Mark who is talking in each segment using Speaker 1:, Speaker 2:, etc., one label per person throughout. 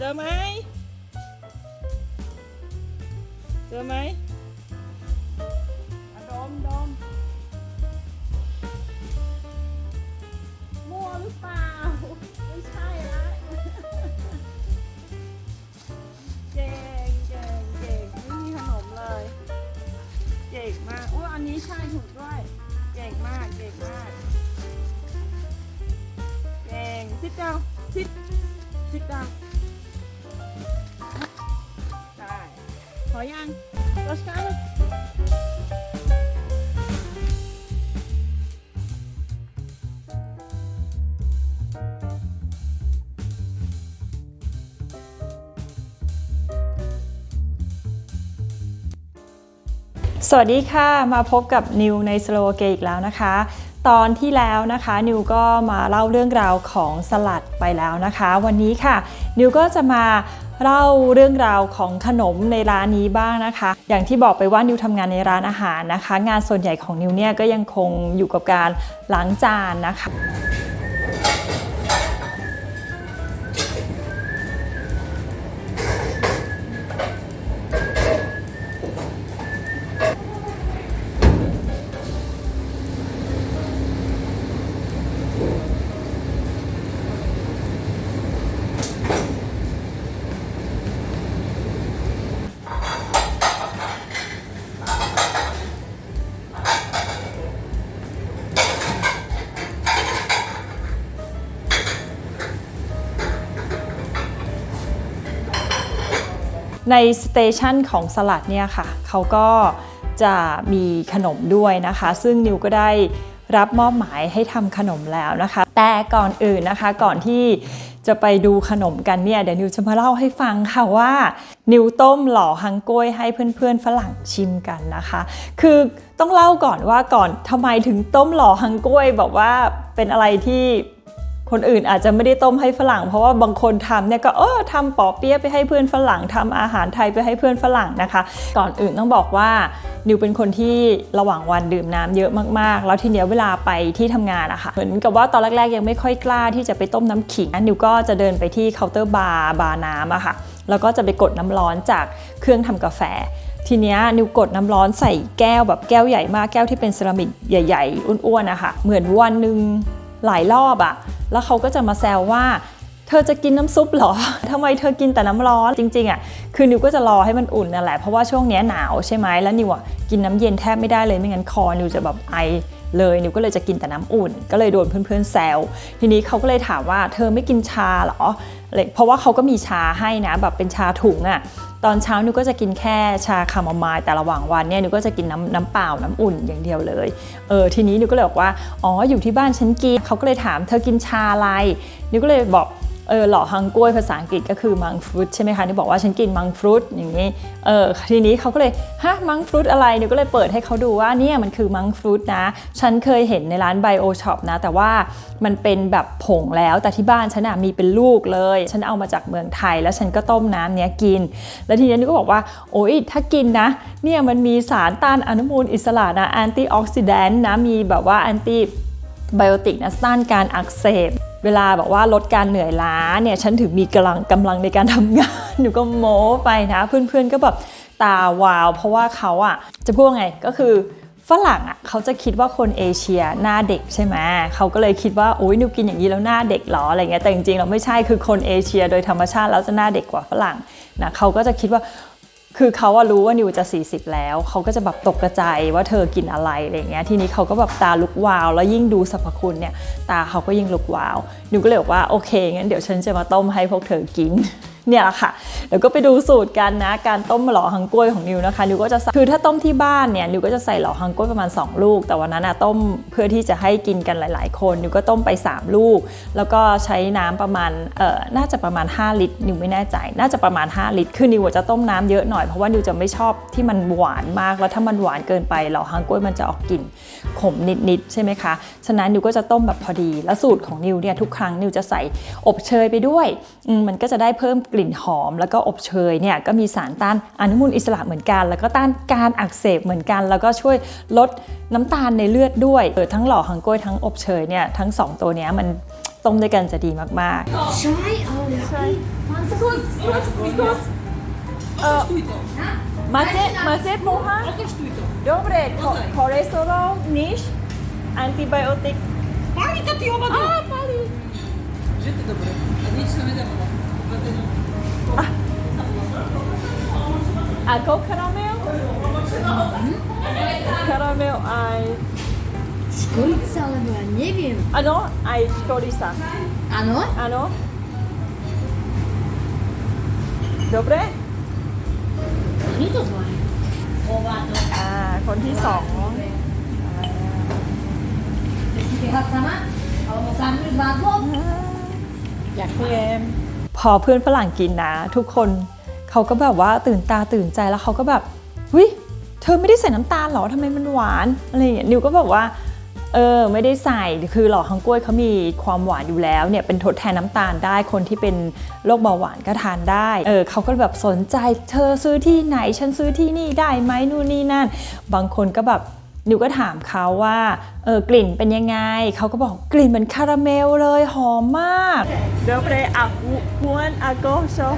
Speaker 1: เจอไหมเจอไหมอะดมดมมัวหรือเปล่า ไม่ใช่ละเก่งเก่งเก่งไม่มีขนมเลย เก่งมากอุ้ยอันนี้ใช่ถูกด้วย เก่งมากเก่งมาก เก่ง sit down sit sit down อยังรสชาติ
Speaker 2: สวัสดีค่ะ มาพบกับนิวในสโลเกอีกแล้วนะคะ ตอนที่แล้วนะคะนิวก็มาเล่าเรื่องราวของสลัดไปแล้วนะคะ วันนี้ค่ะนิวก็จะมา เล่าเรื่องราวของขนมในร้านนี้บ้างนะคะ อย่างที่บอกไปว่านิวทำงานในร้านอาหารนะคะ งานส่วนใหญ่ของนิวเนี่ยก็ยังคงอยู่กับการล้างจานนะคะ ในสเตชันของสลัดเนี่ยค่ะเขาก็จะมีขนมด้วยนะคะ ซึ่งนิวก็ได้รับมอบหมายให้ทำขนมแล้วนะคะ แต่ก่อนอื่นนะคะก่อนที่จะไปดูขนมกันเนี่ยเดี๋ยวนิวจะมาเล่าให้ฟังค่ะว่า นิวต้มหล่อฮังโก้วยให้เพื่อนๆฝรั่งชิมกันนะคะ คือต้องเล่าก่อนว่าก่อนทำไมถึงต้มหล่อฮังโก้วยแบบว่าเป็นอะไรที่ คนอื่นอาจจะไม่ได้ต้มให้ฝรั่ง เพราะว่าบางคนทำเนี่ยก็เออทำปอเปี๊ยะไปให้เพื่อนฝรั่งทำอาหารไทยไปให้เพื่อนฝรั่งนะคะ ก่อนอื่นต้องบอกว่านิวเป็นคนที่ระหว่างวันดื่มน้ำเยอะมากๆ แล้วทีเนี้ยเวลาไปที่ทำงานอะค่ะ เหมือนกับว่าตอนแรกๆ ยังไม่ค่อยกล้าที่จะไปต้มน้ำขิงนิวก็จะเดินไปที่เคาน์เตอร์บาร์บาร์น้ำอะค่ะ แล้วก็จะไปกดน้ำร้อนจากเครื่องทำกาแฟทีเนี้ยนิวกดน้ำร้อนใส่แก้วแบบแก้วใหญ่มากแก้วที่เป็นเซรามิกใหญ่ ๆ อ้วนๆนะคะเหมือนวันหนึ่งหลายรอบอะ แล้วเขาก็จะมาแซวว่า เธอจะกินน้ำซุปเหรอทำไมเธอกินแต่น้ำร้อน จริงๆอะคือนิวก็จะรอให้มันอุ่นนั่นแหละ เพราะว่าช่วงนี้หนาวใช่ไหมแล้วนิวอะกินน้ำเย็นแทบไม่ได้เลย ไม่งั้นคอนิวจะแบบไอเลยนิวก็เลยจะกินแต่น้ำอุ่น ก็เลยโดนเพื่อนๆแซวทีนี้เขาก็เลยถามว่าเธอไม่กินชาเหรอเพราะว่าเขาก็มีชาให้นะแบบเป็นชาถุงอะ ตอนเช้านุก็จะกินแค่ชาคาโมไมล์แต่ระหว่างวันเนี่ยนุก็จะกินน้ำน้ำเปล่าน้ำอุ่นอย่างเดียวเลยเออทีนี้นุก็เลยบอกว่าอ๋ออยู่ที่บ้านฉันกินเขาก็เลยถามเธอกินชาอะไรนุก็เลยบอก เออหล่อฮังกล้วยภาษาอังกฤษก็คือมังฟรุตใช่ไหมคะนิวบอกว่าฉันกินมังฟรุตอย่างนี้เออทีนี้เขาก็เลยฮะมังฟรุตอะไรนิวก็เลยเปิดให้เขาดูว่าเนี่ยมันคือมังฟรุตนะ ฉันเคยเห็นในร้านไบโอช็อปนะ แต่ว่ามันเป็นแบบผงแล้วแต่ที่บ้านฉันอะมีเป็นลูกเลย ฉันเอามาจากเมืองไทย แล้วฉันก็ต้มน้ำเนี้ยกิน แล้วทีนี้นิวก็บอกว่าโอ้ยถ้ากินนะเนี่ยมันมีสารต้านอนุมูลอิสระนะแอนตี้ออกซิแดนต์นะมีแบบว่าแอนตี้ ไบโอติกนะต้านการอักเสบ เวลาแบบว่าลดการเหนื่อยล้าเนี่ยฉันถึงมีกำลังกำลังในการทำงาน หนูก็โม้ไปนะ เพื่อนๆก็แบบตาวาว เพราะว่าเขาอะจะพูดไงก็คือฝรั่งอะเขาจะคิดว่าคนเอเชียหน้าเด็กใช่ไหมเขาก็เลยคิดว่าโอ้ยนิวกินอย่างนี้แล้วหน้าเด็กเหรออะไรเงี้ยแต่จริงๆเราไม่ใช่คือคนเอเชีย โดยธรรมชาติแล้วจะหน้าเด็กกว่าฝรั่งนะเขาก็จะคิดว่า คือเขาอะรู้ว่านิวจะ 40 แล้ว เขาก็จะแบบตกกระจายว่าเธอกินอะไรอะไรเงี้ยทีนี้เขาก็แบบตาลุกวาว แล้วยิ่งดูสรรพคุณเนี่ยตาเขาก็ยิ่งลุกวาวนิวก็เลยบอกว่าโอเคงั้นเดี๋ยวฉันจะมาต้มให้พวกเธอกิน เนี่ยแหละค่ะเดี๋ยวก็ไปดูสูตรกันนะการต้มหล่อฮังกล้วยของนิวนะคะนิวก็จะใส่คือถ้าต้มที่บ้านเนี่ยนิวก็จะใส่หล่อฮังกล้วยประมาณ 2 ลูก แต่วันนั้นอะต้มเพื่อที่จะให้กินกันหลาย ๆ คนนิวก็ต้มไป 3 ลูก แล้วก็ใช้น้ำประมาณเอ่อน่าจะประมาณ 5 ลิตรนิวไม่แน่ใจ น่าจะประมาณ 5 ลิตรคือนิวจะต้มน้ำเยอะหน่อยเพราะว่านิวจะไม่ชอบที่มันหวานมากแล้วถ้ามันหวานเกินไปหล่อฮังกล้วยมันจะออกกลิ่นขมนิดๆใช่ไหมคะฉะนั้นนิวก็จะต้มแบบพอดี แล้วสูตรของนิวเนี่ยทุกครั้งนิวจะใส่อบเชยไปด้วยมมันก็จะได้เพิ่มกลิ่นหอม แล้วก็อบเชยเนี่ยก็มีสารต้านอนุมูลอิสระเหมือนกัน แล้วก็ต้านการอักเสบเหมือนกัน แล้วก็ช่วยลดน้ำตาลในเลือดด้วยเออทั้งหล่อฮังกล้วยทั้งอบเชยเนี่ยทั้งสองตัวเนี้ยมันต้มด้วยกันจะดีมากๆ
Speaker 3: Try our
Speaker 1: ใช่ Uh, Macie, macie mucha? Dobre, ko- cholesterol, niž, antibiotik.
Speaker 3: Pali to ty oba
Speaker 1: Á, pali.
Speaker 3: Že to dobre. A nič sa nedávalo.
Speaker 1: Ako karamel? Karamel aj...
Speaker 4: Škorica, lebo ja neviem.
Speaker 1: Áno, aj škorisa.
Speaker 4: Áno?
Speaker 1: Áno. Dobre?
Speaker 4: Nie je to zlé.
Speaker 1: อ่า คนที่สอง
Speaker 4: Chceš behať sama? Alebo sám ju zvládlo?
Speaker 1: อยากเรียน
Speaker 2: พอเพื่อนฝรั่งกินนะ ทุกคนเขาก็แบบว่าตื่นตาตื่นใจแล้วเขาก็แบบเฮ้ยเธอไม่ได้ใส่น้ำตาลหรอทำไมมันหวานอะไรอย่างเงี้ยนิวก็แบอกว่าเออไม่ได้ใส่คือหล่อฮังกล้วยเขามีความหวานอยู่แล้วเนี่ยเป็นทดแทนน้ำตาลได้คนที่เป็นโรคเบาหวานก็ทานได้เออเขาก็แบบสนใจเธอซื้อที่ไหนฉันซื้อที่นี่ได้ไหมนู่นนี่นั่น บางคนก็แบบ นิวก็ถามเขาว่าเออกลิ่นเป็นยังไง เขาก็บอกกลิ่นเหมือนคาราเมลเลยหอมมาก
Speaker 1: Dobre, a hu- Juan ako so?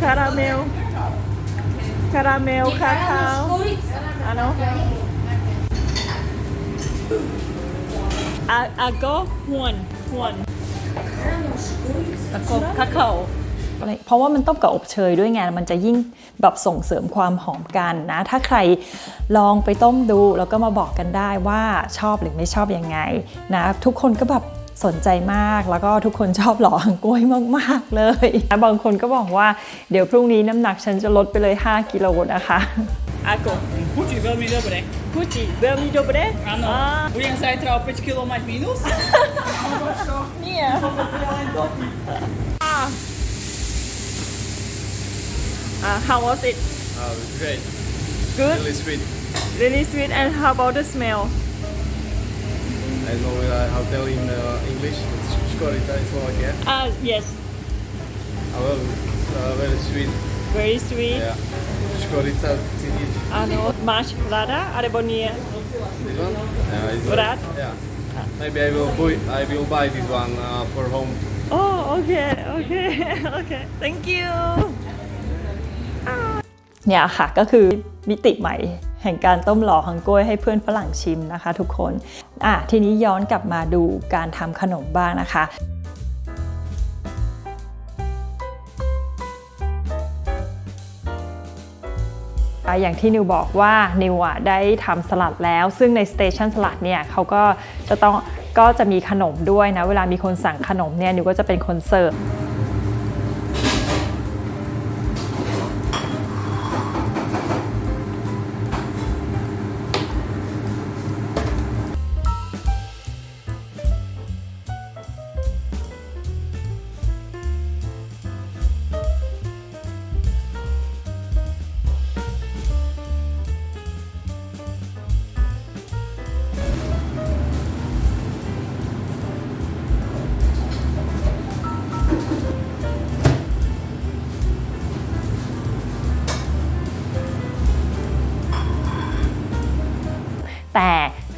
Speaker 1: Karamel. Karamel, kakao. Áno. A, ako Juan. Juan. Ako kakao.
Speaker 2: อะ ไร เพราะว่ามันต้มกับอบเชยด้วยไงมันจะยิ่งแบบส่งเสริมความหอมกันนะ ถ้าใครลองไปต้มดูแล้วก็มาบอกกันได้ว่าชอบหรือไม่ชอบยังไงนะทุกคนก็แบบสนใจมากแล้วก็ทุกคนชอบหล่อหังกล้วยมาก ๆ เลยนะบางคนก็บอกว่าดี๋ยวพรุ่งนี้น้ำหนักฉันจะลดไปเลย 5 กิโลนะคะ
Speaker 1: Ako.
Speaker 3: Chuti veľmi dobre.
Speaker 1: Chuti, veľmi dobre?
Speaker 3: Áno.
Speaker 1: Á,
Speaker 3: Budem zajtra o 5 kg mať minus.
Speaker 1: nie. Uh, how was it?
Speaker 5: It great.
Speaker 1: Good?
Speaker 5: Really sweet.
Speaker 1: Really sweet and how about the smell?
Speaker 5: I don't know uh, how to tell in uh, English. It's škorita in Slovakia.
Speaker 1: Ah, yes.
Speaker 5: Oh, well, uh, very sweet.
Speaker 1: Very sweet.
Speaker 5: Yeah. Škorita, cítiť.
Speaker 1: Áno. Máš rada, alebo nie?
Speaker 5: This one? Yeah, it's
Speaker 1: Rád?
Speaker 5: Yeah. Maybe I will buy, I will buy this one uh, for home.
Speaker 1: Oh, okay, okay, okay. Thank you.
Speaker 2: เนี่ยค่ะก็คือมิติใหม่แห่งการต้มหล่อฮังกล้วยให้เพื่อนฝรั่งชิมนะคะ ทุกคนอะทีนี้ย้อนกลับมาดูการทำขนมบ้างนะคะอะอย่างที่นิวบอกว่านิวอะได้ทำสลัดแล้ว ซึ่งในสเตชันสลัดเนี่ยเขาก็จะต้องก็จะมีขนมด้วยนะ เวลามีคนสั่งขนมเนี่ยนิวก็จะเป็นคนเสิร์ฟ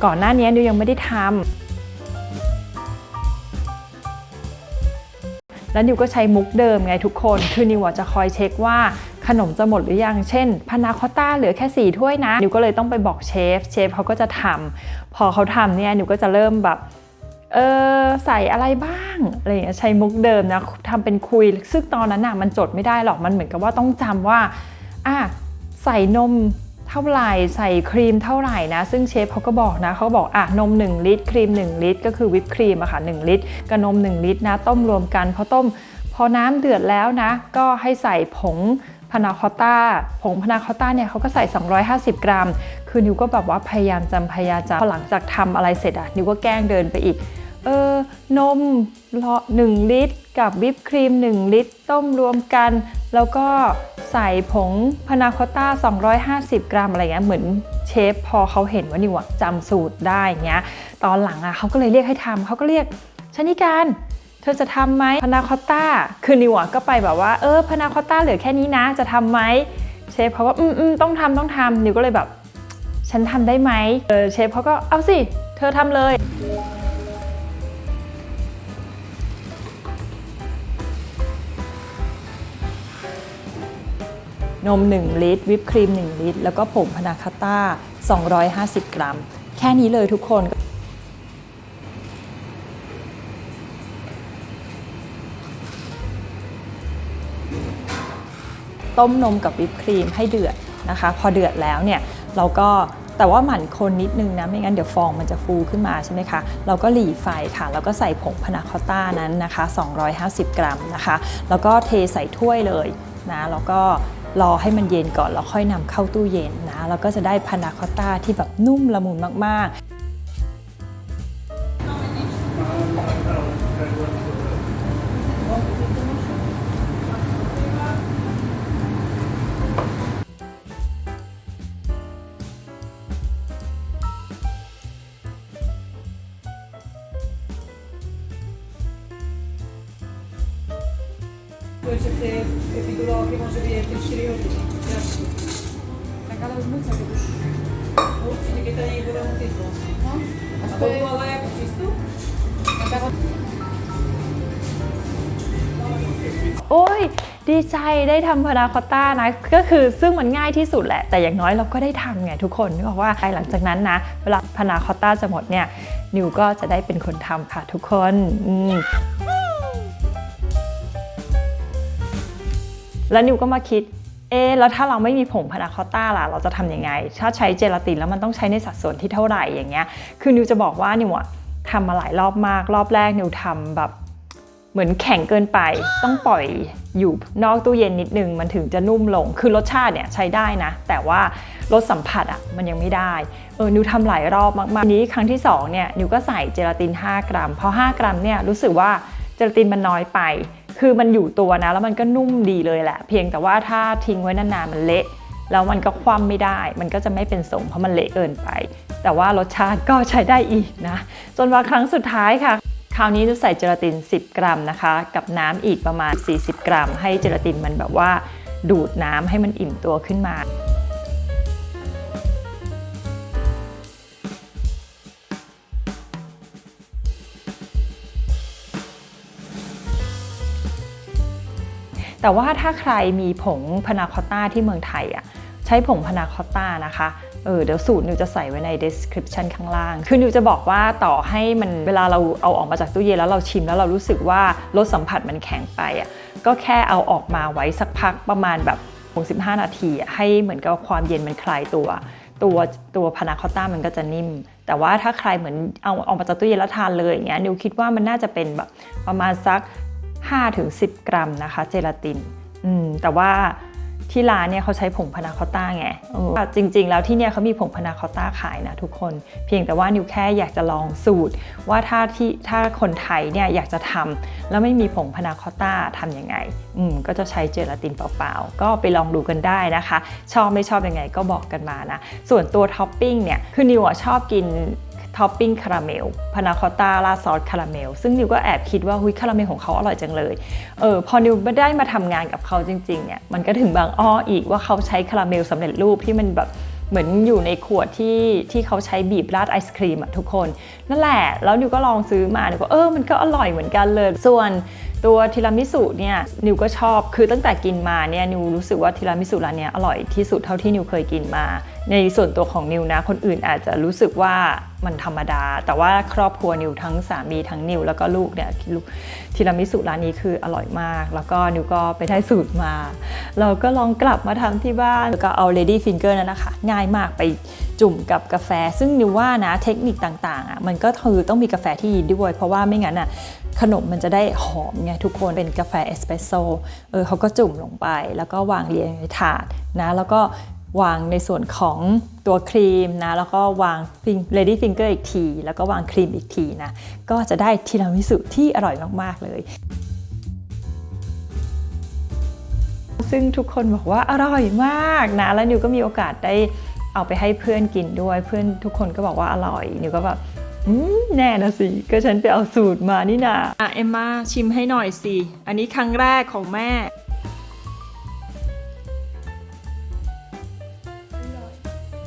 Speaker 2: ก่อนหน้านี้นิวยังไม่ได้ทำแล้วนิวก็ใช้มุกเดิมไงทุกคน คือนิวจะคอยเช็คว่าขนมจะหมดหรือยัง เช่นพานาคอตต้าเหลือแค่ 4 ถ้วยนะ นิวก็เลยต้องไปบอกเชฟ เชฟเขาก็จะทำ พอเขาทำเนี่ย นิวก็จะเริ่มแบบ เออใส่อะไรบ้าง อะไรอย่างเงี้ย ใช้มุกเดิมนะทำเป็นคุย ซึ่งตอนนั้นน่ะมันจดไม่ได้หรอก มันเหมือนกับว่าต้องจำว่า อะ ใส่นม เท่าไหร่ใส่ครีมเท่าไหร่นะ ซึ่งเชฟเขาก็บอกนะเขาบอกอะนม 1 ลิตร ครีม 1 ลิตร ก็คือวิปครีมอะค่ะ1ลิตรกับนม 1 ลิตรนะต้มรวมกันพอต้ม พอน้ำเดือดแล้วนะ ก็ให้ใส่ผงพานาคอต้าผงพานาคอต้าเนี่ยเขาก็ใส่ 250 กรัม คือนิวก็แบบว่าพยายามจำพยายามจำพอหลังจากทำอะไรเสร็จอะนิวก็แกล้งเดินไปอีก เออนมละ1ลิตร กับวิปครีม 1 ลิตร ต้มรวมกัน แล้วก็ใส่ผงพานาคอต้า 250 กรัมอะไรเงี้ยเหมือนเชฟพอเขาเห็นว่านิวจำสูตรได้เงี้ยตอนหลังอะเขาก็เลยเรียกให้ทำเขาก็เรียกชนิการเธอจะทำไหมพานาคอต้าคือนิวก็ไปแบบว่าเออพานาคอตต้าเหลือแค่นี้นะจะทำไหมเชฟเขาก็อืมอืมต้องทำต้องทำนิวก็เลยแบบ ฉันทำได้ไหมเออเชฟเขาก็เอาสิ เธอทำเลย นม 1 ลิตร วิปครีม 1 ลิตร แล้วก็ผงพนาคาต้า 250 กรัม แค่นี้เลยทุกคนต้มนมกับวิปครีมให้เดือดนะคะ พอเดือดแล้วเนี่ยเราก็แต่ว่าหมั่นคนนิดนึงนะไม่งั้นเดี๋ยวฟองมันจะฟูขึ้นมาใช่ไหมคะเราก็หลีไฟค่ะ แล้วก็ใส่ผงพนาคอตต้านั้นนะคะ 250 กรัมนะคะ แล้วก็เทใส่ถ้วยเลยนะแล้วก็ รอให้มันเย็นก่อนแล้วค่อยนำเข้าตู้เย็นนะแล้วก็จะได้พานาคอตต้าที่แบบนุ่มละมุนมากๆ โอ้ย ดีใจได้ทำพานาคอต้านะก็คือซึ่งมันง่ายที่สุดแหละ แต่อย่างน้อยเราก็ได้ทำไงทุกคนนึกออกว่าหลังจากนั้นนะ เวลาพานาคอต้าจะหมดเนี่ยนิวก็จะได้เป็นคนทำค่ะทุกคนอืมแล้วนิวก็มาคิด เอ๊แล้วถ้าเราไม่มีผงพานาคอตต้าล่ะ เราจะทำยังไง ถ้าใช้เจลาตินแล้วมันต้องใช้ในสัดส่วนที่เท่าไหร่อย่างเงี้ย คือนิวจะบอกว่านิวอะทำมาหลายรอบมาก รอบแรกนิวทำแบบ เหมือนแข็งเกินไป ต้องปล่อยอยู่นอกตู้เย็นนิดนึง มันถึงจะนุ่มลง คือรสชาติเนี่ยใช้ได้นะ แต่ว่ารสสัมผัสอะมันยังไม่ได้ เออนิวทำหลายรอบมากๆ นี้ครั้งที่2เนี่ยนิวก็ใส่เจลาติน 5 กรัม เพราะ 5 กรัมเนี่ยรู้สึกว่าเจลาตินมันน้อยไป คือมันอยู่ตัวนะ แล้วมันก็นุ่มดีเลยแหละ เพียงแต่ว่าถ้าทิ้งไว้นานๆมันเละแล้วมันก็คว่ำไม่ได้ มันก็จะไม่เป็นทรงเพราะมันเละเกินไป แต่ว่ารสชาติก็ใช้ได้อีกนะ จนว่าครั้งสุดท้ายค่ะ คราวนี้จะใส่เจลาติน 10 กรัมนะคะ กับน้ำอีกประมาณ 40 กรัม ให้เจลาตินมันแบบว่าดูดน้ำให้มันอิ่มตัวขึ้นมาแต่ว่าถ้าใครมีผงพนาคอตต้าที่เมืองไทยอะใช้ผงพนาคอตต้านะคะ เออเดี๋ยวสูตรนิวจะใส่ไว้ใน description ข้างล่าง คือนิวจะบอกว่าต่อให้มันเวลาเราเอาออกมาจากตู้เย็นแล้วเราชิมแล้วเรารู้สึกว่ารสสัมผัสมันแข็งไปอะก็แค่เอาออกมาไว้สักพักประมาณแบบ15นาที ให้เหมือนกับความเย็นมันคลายตัว ตัวตัวพานาคอตต้ามันก็จะนิ่ม แต่ว่าถ้าใครเหมือนเอาออกมาจากตู้เย็นแล้วทานเลยอย่างเงี้ยนิวคิดว่ามันน่าจะเป็นแบบประมาณสัก5-10 กรัมนะคะ เจลาติน อืมแต่ว่า ที่ร้านเนี่ยเขาใช้ผงพานาคอตต้าไงจริง ๆ แล้วที่เนี่ยเขามีผงพานาคอตต้าขายนะทุกคน เพียงแต่ว่านิวแค่อยากจะลองสูตร ว่าถ้าที่ถ้าคนไทยเนี่ยอยากจะทำแล้วไม่มีผงพานาคอตต้าทำยังไง อืมก็จะใช้เจลาตินเปล่าๆ ก็ไปลองดูกันได้นะคะ ชอบไม่ชอบยังไงก็บอกกันมานะ ส่วนตัวท็อปปิ้งเนี่ยคือนิวอะชอบกิน ท็อปปิ้งคาราเมลพานาคอต้าราดซอสคาราเมล ซึ่งนิวก็แอบคิดว่าหุยคาราเมลของเขาอร่อยจังเลยเออพอนิวไม่ได้มาทำงานกับเขาจริงๆเนี่ยมันก็ถึงบางอ้ออีกว่าเขาใช้คาราเมลสำเร็จรูปที่มันแบบเหมือนอยู่ในขวดที่ที่เขาใช้บีบราดไอศครีมอะทุกคน นั่นแหละ แล้วนิวก็ลองซื้อมานิวก็เออมันก็อร่อยเหมือนกันเลย ส่วนตัวทีรามิสุเนี่ยนิวก็ชอบคือตั้งแต่กินมาเนี่ยนิวรู้สึกว่าทีรามิสุร้านเนี้ยอร่อยที่สุดเท่าที่นิวเคยกินมา ในส่วนตัวของนิวนะ คนอื่นอาจจะรู้สึกว่ามันธรรมดา แต่ว่าครอบครัวนิวทั้งสามีทั้งนิวแล้วก็ลูกเนี่ยทีรามิสุร้านนี้คืออร่อยมาก แล้วก็นิวก็ไปได้สูตรมา เราก็ลองกลับมาทำที่บ้านแล้วก็เอา lady finger นั่นนะคะ ง่ายมากไปจุ่มกับกาแฟ ซึ่งนิวว่านะเทคนิคต่างๆอะมันก็คือต้องมีกาแฟที่ดีด้วย เพราะว่าไม่งั้นอะขนมมันจะได้หอมไงทุกคนเป็นกาแฟเอสเปรสโซ่เออเขาก็จุ่มลงไป แล้วก็วางเรียงในถาดนะแล้วก็ วางในส่วนของตัวครีมนะ แล้วก็วาง lady finger อีกที แล้วก็วางครีมอีกทีนะ ก็จะได้ทีรามิสุที่อร่อยมาก ๆ เลย ซึ่งทุกคนบอกว่าอร่อยมากนะ แล้วนิวก็มีโอกาสได้เอาไปให้เพื่อนกินด้วย เพื่อนทุกคนก็บอกว่าอร่อย นิวก็แบบแน่นะสิ ก็ฉันไปเอาสูตรมานี่นาอะ เอ็มมาชิมให้หน่อยสิ อันนี้ครั้งแรกของแม่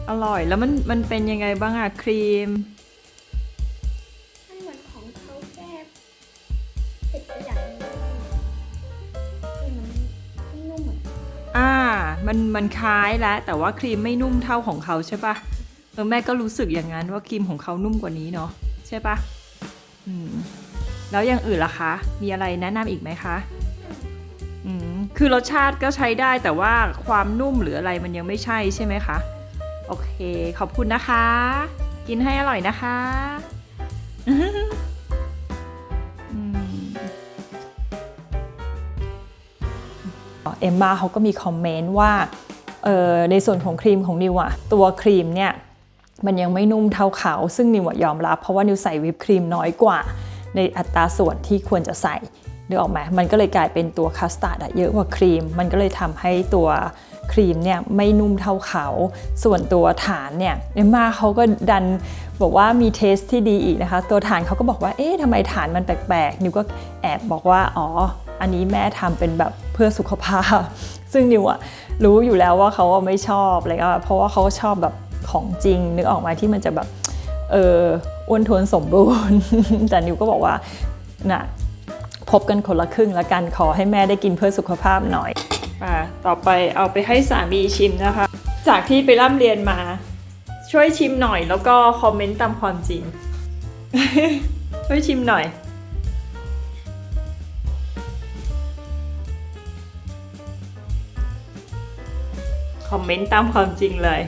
Speaker 2: อร่อยแล้วมันมันเป็นยังไงบ้างอะครีม
Speaker 6: มันเหมือนของเขาแค่เผ็ดไปอย่างหนึงคือมันนุ่มเหมือน
Speaker 2: อ่ามันมันมันคล้ายแล้วแต่ว่าครีมไม่นุ่มเท่าของเขาใช่ปะเออแม่ก็รู้สึกอย่างนั้นว่าครีมของเขานุ่มกว่านี้เนาะใช่ปะอืมแล้วอย่างอื่นล่ะคะ มีอะไรแนะนำอีกไหมคะ อืมคือรสชาติก็ใช้ได้แต่ว่าความนุ่มหรืออะไรมันยังไม่ใช่ใช่ไหมคะ โอเค ขอบคุณนะคะ กินให้อร่อยนะคะเอมมาเขาก็มีคอมเมนต์ว่าออในส่วนของครีมของนิวอะตัวครีมเนี่ยมันยังไม่นุ่มเท่าเขา ซึ่งนิวอะยอมรับ เพราะว่านิวใส่วิปครีมน้อยกว่า ในอัตราส่วนที่ควรจะใส่นึกออกไหมมันก็เลยกลายเป็นตัวคัสตาร์ดเยอะกว่าครีม มันก็เลยทำให้ตัว ครีมเนี่ยไม่นุ่มเท่าเขา ส่วนตัวฐานเนี่ยเอมมาเขาก็ดันบอกว่ามีเทสที่ดีอีกนะคะ ตัวฐานเขาก็บอกว่าเอ๊ะทำไมฐานมันแปลกๆนิวก็แอบบอกว่าอ๋ออันนี้แม่ทำเป็นแบบเพื่อสุขภาพ ซึ่งนิวอะรู้อยู่แล้วว่าเขาไม่ชอบอะไรก็เพราะว่าเขาชอบแบบของจริง นึกออกมาที่มันจะแบบเอออ้วนทวนสมบูรณ์ แต่นิวก็บอกว่าน่ะพบกันคนละครึ่งละกันขอให้แม่ได้กินเพื่อสุขภาพหน่อย อ่าต่อไปเอาไปให้สามีชิมนะคะ จากที่ไปร่ำเรียนมา ช่วยชิมหน่อยแล้วก็คอมเมนต์ตามความจริง ช่วยชิมหน่อย คอมเมนต์ตามความจริงเลย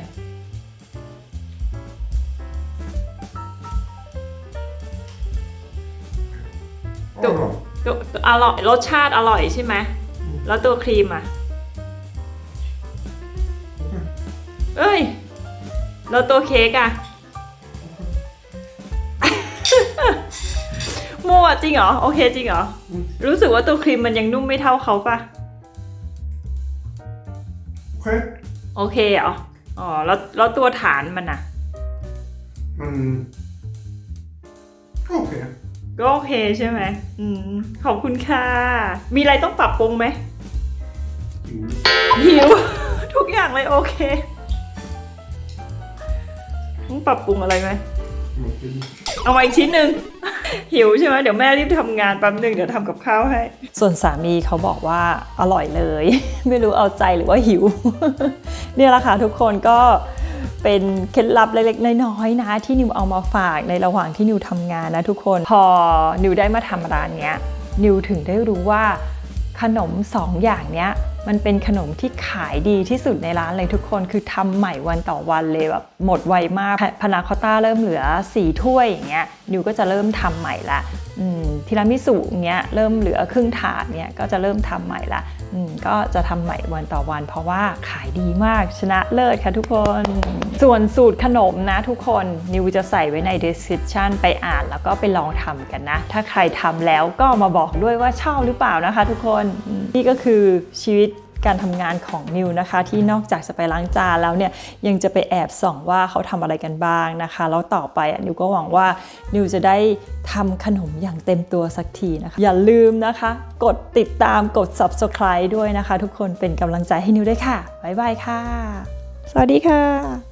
Speaker 2: ตัวตัวตัวอร่อยรสชาติอร่อยใช่ไหม แล้วตัวครีมอะ เอ้ยแล้วตัวเค้กอะมั่วจริงเหรอ โอเคจริงเหรอ รู้สึกว่าตัวครีมมันยังนุ่มไม่เท่าเขาปะ
Speaker 7: Okej.
Speaker 2: โอเคเหรอ อ๋อ แล้วแล้วตัวฐานมันอะ
Speaker 7: Men... Okej.
Speaker 2: ก็โอเคใช่ไหมอืม ขอบคุณค่ะ มีอะไรต้องปรับปรุงไหม
Speaker 7: Jo.
Speaker 2: หิว ทุกอย่างเลยโอเค ต้องปรับปรุงอะไรไหม
Speaker 7: Okej.
Speaker 2: เอามาอีกชิ้นหนึ่ง หิวใช่ไหมเดี๋ยวแม่รีบทำงานแป๊บหนึ่งเดี๋ยวทำกับข้าวให้ ส่วนสามีเขาบอกว่าอร่อยเลย ไม่รู้เอาใจหรือว่าหิว เนี่ยแหละค่ะทุกคนก็เป็นเคล็ดลับเล็กๆน้อยๆนะที่นิวเอามาฝากในระหว่างที่นิวทำงานนะทุกคนพอนิวได้มาทำร้านเนี้ยนิวถึงได้รู้ว่าขนมสองอย่างเนี้ย มันเป็นขนมที่ขายดีที่สุดในร้านเลยทุกคนคือทำใหม่วันต่อวันเลยแบบหมดไวมากพานาคอต้าเริ่มเหลือสีถ้วยอย่างเงี้ยนิวก็จะเริ่มทำใหม่ละอืมทีรามิสุอย่างเงี้ยเริ่มเหลือครึ่งถาดเนี้ยก็จะเริ่มทำใหม่ละ ก็จะทำใหม่วันต่อวัน เพราะว่าขายดีมากชนะเลิศค่ะทุกคน ส่วนสูตรขนมนะทุกคนนิวจะใส่ไว้ใน description ไปอ่านแล้วก็ไปลองทำกันนะ ถ้าใครทำแล้วก็มาบอกด้วยว่าชอบหรือเปล่านะคะ ทุกคนนี่ก็คือชีวิต การทำงานของนิวนะคะ ที่นอกจากจะไปล้างจานแล้วเนี่ยยังจะไปแอบส่องว่าเขาทำอะไรกันบ้างนะคะ แล้วต่อไปอนิวก็หวังว่านิวจะได้ทำขนมอย่างเต็มตัวสักทีนะคะ อย่าลืมนะคะ กดติดตามกด subscribe ด้วยนะคะ ทุกคนเป็นกำลังใจให้นิวด้วยค่ะ บ๊ายบายค่ะ สวัสดีค่ะ